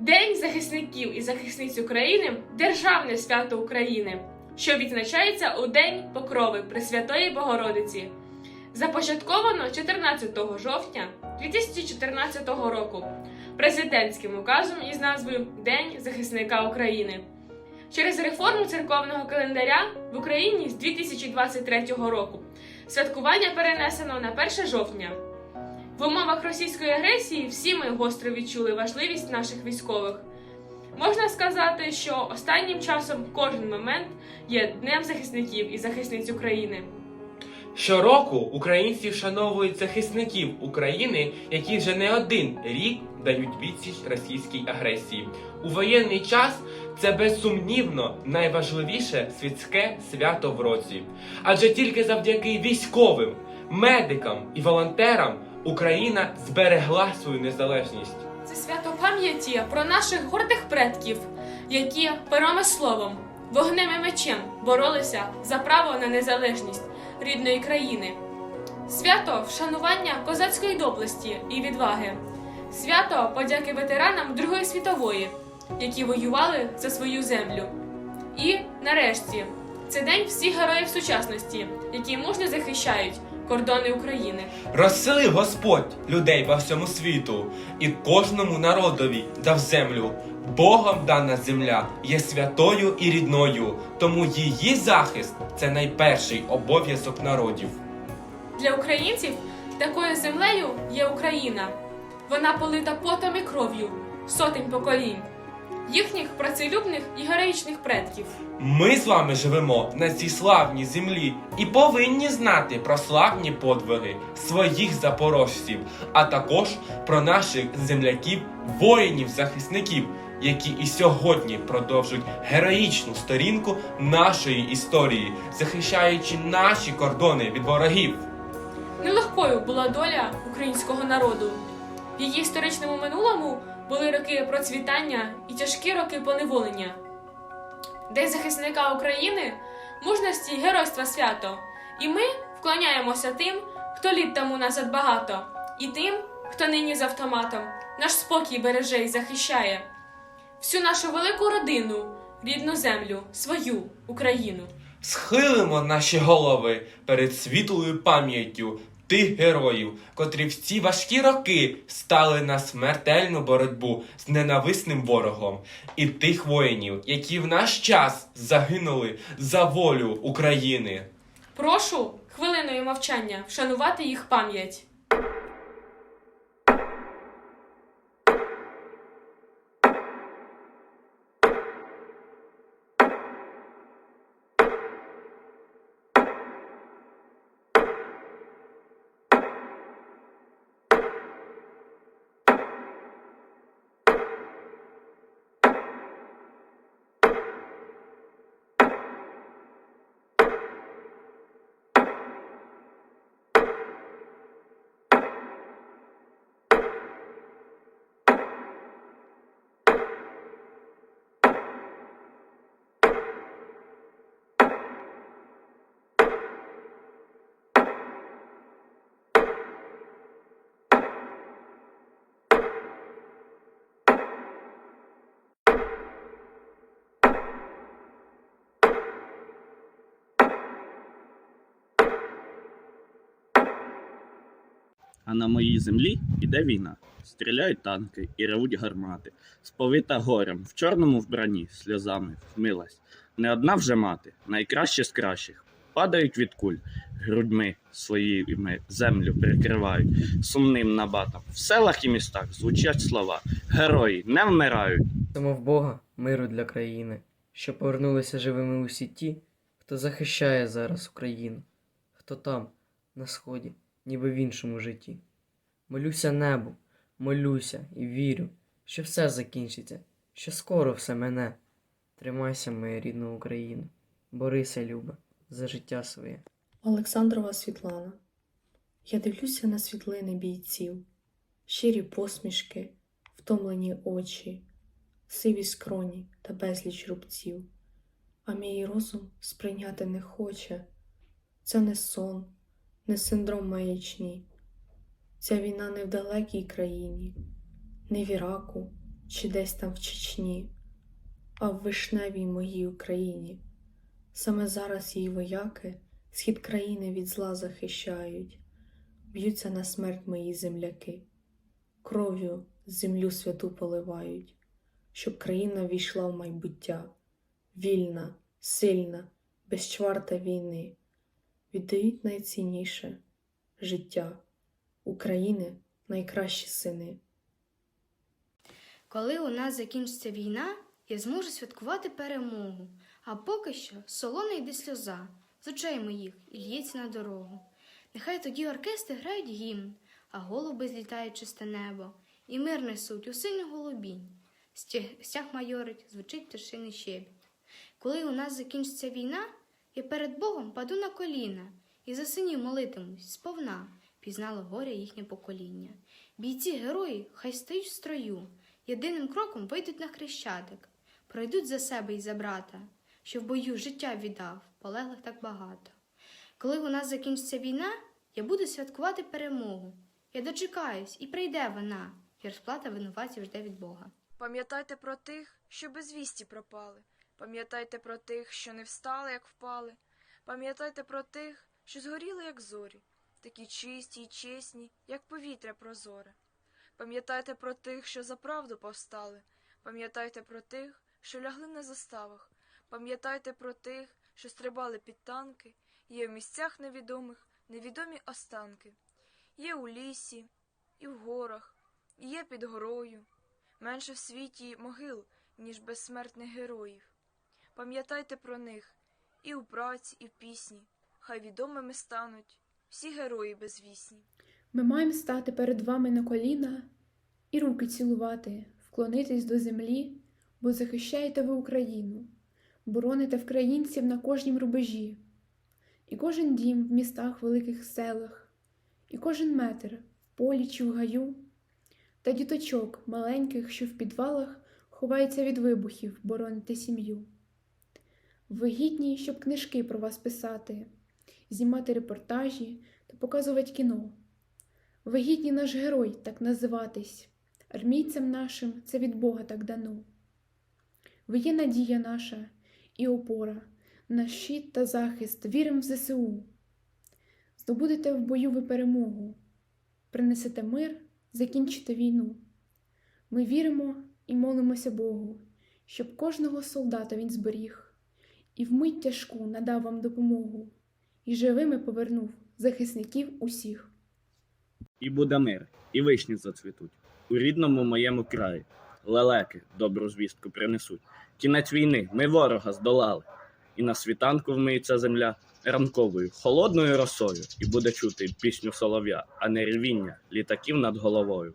День захисників і захисниць України державне свято України, що відзначається у День Покрови Пресвятої Богородиці. Започатковано 14 жовтня 2014 року президентським указом із назвою День захисника України. Через реформу церковного календаря в Україні з 2023 року святкування перенесено на 1 жовтня. В умовах російської агресії всі ми гостро відчули важливість наших військових. Можна сказати, що останнім часом кожен момент є днем захисників і захисниць України. Щороку українці вшановують захисників України, які вже не один рік дають відсіч російській агресії. У воєнний час це безсумнівно найважливіше світське свято в році. Адже тільки завдяки військовим, медикам і волонтерам Україна зберегла свою незалежність. Це свято пам'яті про наших гордих предків, які пером і словом, вогнем і мечем боролися за право на незалежність рідної країни. Свято вшанування козацької доблесті і відваги. Свято подяки ветеранам Другої світової, які воювали за свою землю. І нарешті це день всіх героїв сучасності, які мужньо захищають кордони України. Розселив Господь людей по всьому світу, і кожному народові дав землю. Богом дана земля є святою і рідною, тому її захист це найперший обов'язок народів. Для українців такою землею є Україна. Вона полита потом і кров'ю сотень поколінь, їхніх працелюбних і героїчних предків. Ми з вами живемо на цій славній землі і повинні знати про славні подвиги своїх запорожців, а також про наших земляків, воїнів-захисників, які і сьогодні продовжують героїчну сторінку нашої історії, захищаючи наші кордони від ворогів. Нелегкою була доля українського народу. В її історичному минулому були роки процвітання і тяжкі роки поневолення. День захисника України, мужності й геройства свято. І ми вклоняємося тим, хто літ тому назад багато, і тим, хто нині з автоматом наш спокій береже і захищає. Всю нашу велику родину, рідну землю, свою Україну. Схилимо наші голови перед світлою пам'яттю тих героїв, котрі в ці важкі роки стали на смертельну боротьбу з ненависним ворогом, і тих воїнів, які в наш час загинули за волю України. Прошу хвилиною мовчання вшанувати їх пам'ять. А на моїй землі іде війна. Стріляють танки і ревуть гармати. Сповита горем, в чорному вбранні, сльозами, вмилась. Не одна вже мати, найкраще з кращих. Падають від куль, грудьми своїми землю прикривають, сумним набатом. В селах і містах звучать слова. Герої не вмирають. Тому в Бога миру для країни, що повернулися живими усі ті, хто захищає зараз Україну, хто там, на сході, ніби в іншому житті. Молюся небу, молюся і вірю, що все закінчиться, що скоро все мене. Тримайся, моя рідна Україна, борися, Люба, за життя своє. Олександрова Світлана. Я дивлюся на світлини бійців, щирі посмішки, втомлені очі, сиві скроні та безліч рубців. А мій розум сприйняти не хоче. Це не сон, не синдром маячні. Ця війна не в далекій країні, не в Іраку, чи десь там в Чечні, а в вишневій моїй Україні. Саме зараз її вояки схід країни від зла захищають, б'ються на смерть мої земляки, кров'ю землю святу поливають, щоб країна війшла в майбуття, вільна, сильна, без чварта війни, віддають найцінніше життя України найкращі сини. Коли у нас закінчиться війна, я зможу святкувати перемогу. А поки що солона йде сльоза з очей моїх і лється на дорогу. Нехай тоді оркестри грають гімн, а голуби злітають чисте небо, і мир несуть у синю голубінь. Стяг, майорить, звучить пташиний щебіт. Коли у нас закінчиться війна, я перед Богом паду на коліна і за синів молитимусь сповна, пізнало горя їхнє покоління. Бійці герої хай стоять в строю, єдиним кроком вийдуть на хрещатик, пройдуть за себе і за брата, що в бою життя віддав, полеглих так багато. Коли у нас закінчиться війна, я буду святкувати перемогу. Я дочекаюсь, і прийде вона, і розплата винуватців жде від Бога. Пам'ятайте про тих, що без вісті пропали. Пам'ятайте про тих, що не встали, як впали. Пам'ятайте про тих, що згоріли, як зорі, такі чисті й чесні, як повітря прозоре. Пам'ятайте про тих, що за правду повстали. Пам'ятайте про тих, що лягли на заставах. Пам'ятайте про тих, що стрибали під танки. Є в місцях невідомих невідомі останки. Є у лісі, і в горах, і є під горою. Менше в світі могил, ніж безсмертних героїв. Пам'ятайте про них і у праці, і в пісні. Хай відомими стануть всі герої безвісні. Ми маємо стати перед вами на коліна і руки цілувати, вклонитись до землі, бо захищаєте ви Україну, бороните вкраїнців на кожнім рубежі, і кожен дім в містах, великих селах, і кожен метр в полі чи в гаю, та діточок маленьких, що в підвалах ховаються від вибухів, бороните сім'ю. Ви гідні, щоб книжки про вас писати, знімати репортажі та показувати кіно. Ви гідні наш герой так називатись, армійцям нашим це від Бога так дано. Ви є надія наша і опора, наш щит та захист, вірим в ЗСУ. Здобудете в бою ви перемогу, принесете мир, закінчите війну. Ми віримо і молимося Богу, щоб кожного солдата він зберіг, і вмить тяжку надав вам допомогу, і живими повернув захисників усіх. І буде мир, і вишні зацвітуть. У рідному моєму краї. Лелеки добру звістку принесуть. Кінець війни, ми ворога здолали. І на світанку вмиється земля ранковою, холодною росою, і буде чути пісню солов'я, а не ревіння літаків над головою.